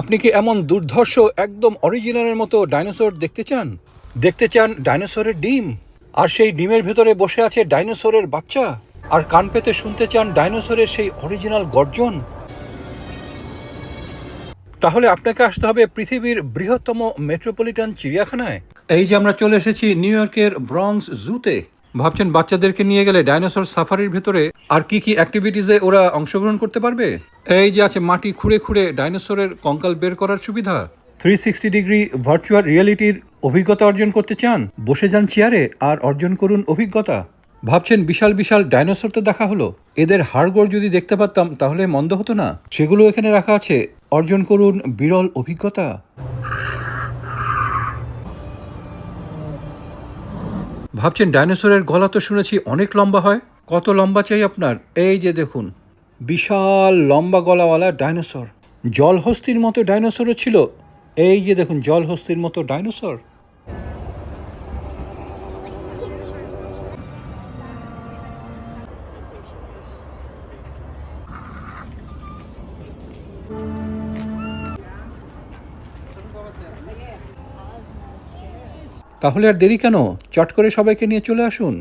আপনি কি এমন দুর্ধর্ষ, একদম অরিজিনালের মতো ডাইনোসর দেখতে চান? দেখতে চান ডাইনোসরের ডিম? আর সেই ডিমের ভেতরে বসে আছে ডাইনোসরের বাচ্চা? আর কান পেতে শুনতে চান ডাইনোসরের সেই অরিজিনাল গর্জন? তাহলে আপনাকে আসতে হবে পৃথিবীর বৃহত্তম মেট্রোপলিটন চিড়িয়াখানায়। এই যে আমরা চলে এসেছি নিউ ইয়র্কের ব্রংস জুতে ভাবছেন বাচ্চাদেরকে নিয়ে গেলে ডাইনোসর সাফারির ভেতরে আর কি কি অ্যাক্টিভিটিসে ওরা অংশগ্রহণ করতে পারবে? এই যে আছে মাটি খুঁড়ে খুঁড়ে ডাইনোসরের কঙ্কাল বের করার সুবিধা। থ্রি সিক্সটি ডিগ্রি ভার্চুয়াল রিয়েলিটির অভিজ্ঞতা অর্জন করতে চান? বসে যান চেয়ারে আর অর্জন করুন অভিজ্ঞতা। ভাবছেন বিশাল বিশাল ডাইনোসর তো দেখা হলো। এদের হাড়গোড় যদি দেখতে পারতাম তাহলে মন্দ হতো না। সেগুলো এখানে রাখা আছে। অর্জন করুন বিরল অভিজ্ঞতা। ভাবছেন ডাইনোসরের গলা তো শুনেছি অনেক লম্বা হয়? কত লম্বা চাই আপনার? এই যে দেখুন, বিশাল লম্বা গলাওয়ালা ডাইনোসর। জলহস্তির মতো ডাইনোসরও ছিল। এই যে দেখুন, জলহস্তির মতো ডাইনোসর। তাহলে আর দেরি কেন? চট করে সবাইকে নিয়ে চলে আসুন।